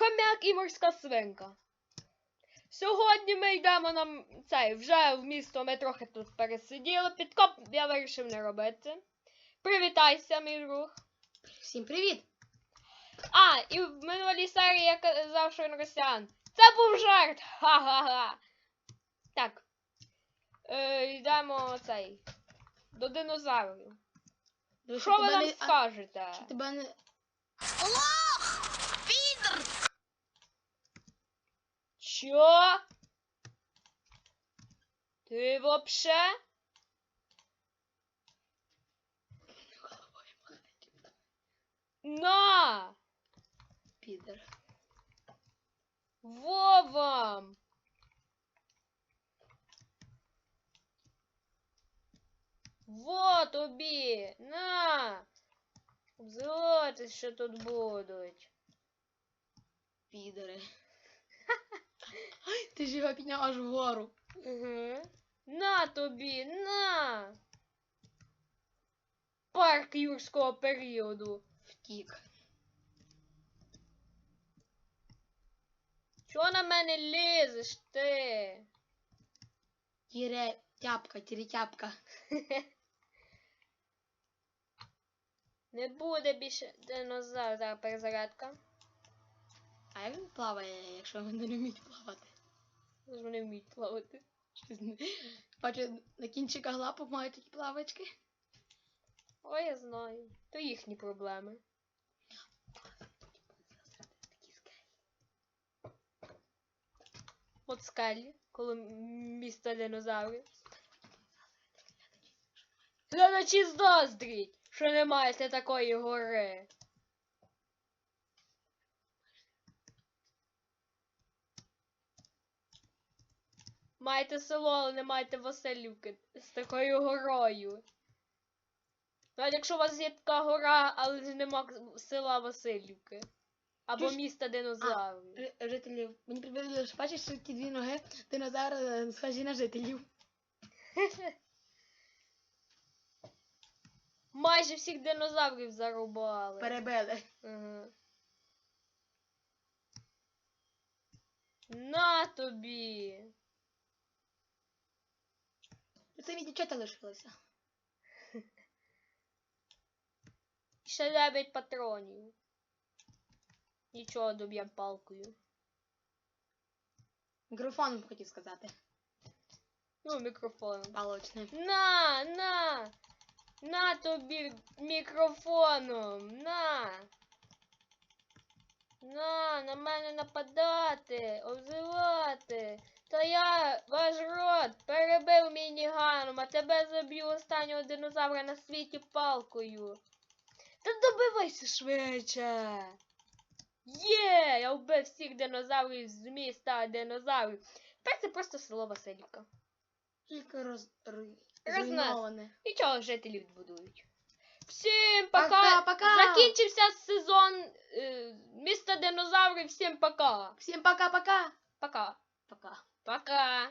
як і морська свинка. Сьогодні ми йдемо на цей, вже в місто ми трохи тут пересиділи. Підкоп я вирішив не робити. Привітайся, мій друг. Всім привіт! А, і в минулій серії я казав, що він росіян. Це був жарт! Ха-ха-ха. Так. Е, йдемо цей. До динозаврів. Що ви нам не- скажете? що тебе не... Чо? Ти вообще? На! Підер. Во вам! Во тобі! На! Обзивайтесь, що тут будуть. Підери. Ти ж його підняв аж вгору. Угу. На тобі, на! Парк юрського періоду. Втік. Чого на мене лізеш ти? Тіре тяпка, тірітяпка. Не буде більше динозавр, зараз перезарядка. А як він плаває, якщо вони не вміють плавати? Ж Вони вміють плавати. Бачу, на кінчиках лапок мають такі плавочки. Ой, я знаю. То їхні проблеми. От скелі, коли м- місто динозаврів. Глядачі заздріть, що не маєте такої гори. Маєте село, але не маєте Василівки з такою горою. Навіть якщо у вас є така гора, але нема села Василівки. Або Чуєш? міста динозаврів. Ж- Жителів. Мені прибили, що бачиш, що ті дві ноги динозаври е, схожі на жителів. Майже всіх динозаврів зарубали. Перебили. Ага. На тобі. Це мій дівчата лишилося. Ще 9 патронів. Нічого доб'єм палкою. Мікрофоном хотів сказати. Ну, мікрофоном. Палочним. На, на! На тобі мікрофоном! На! На, на мене нападати, обзивати. Та я ваш рот перебив мініганом, а тебе заб'ю останнього динозавра на світі палкою. Та добивайся швидше. Є! Я вбив всіх динозаврів з міста динозаврів. Тепер це просто село Василівка. Тільки роз... зруйноване. Нічого, жителі відбудують. Всім пока! Пока-пока! Закінчився сезон е, міста динозаврів. Всім пока! Всім пока-пока! Пока! Пока. Пока!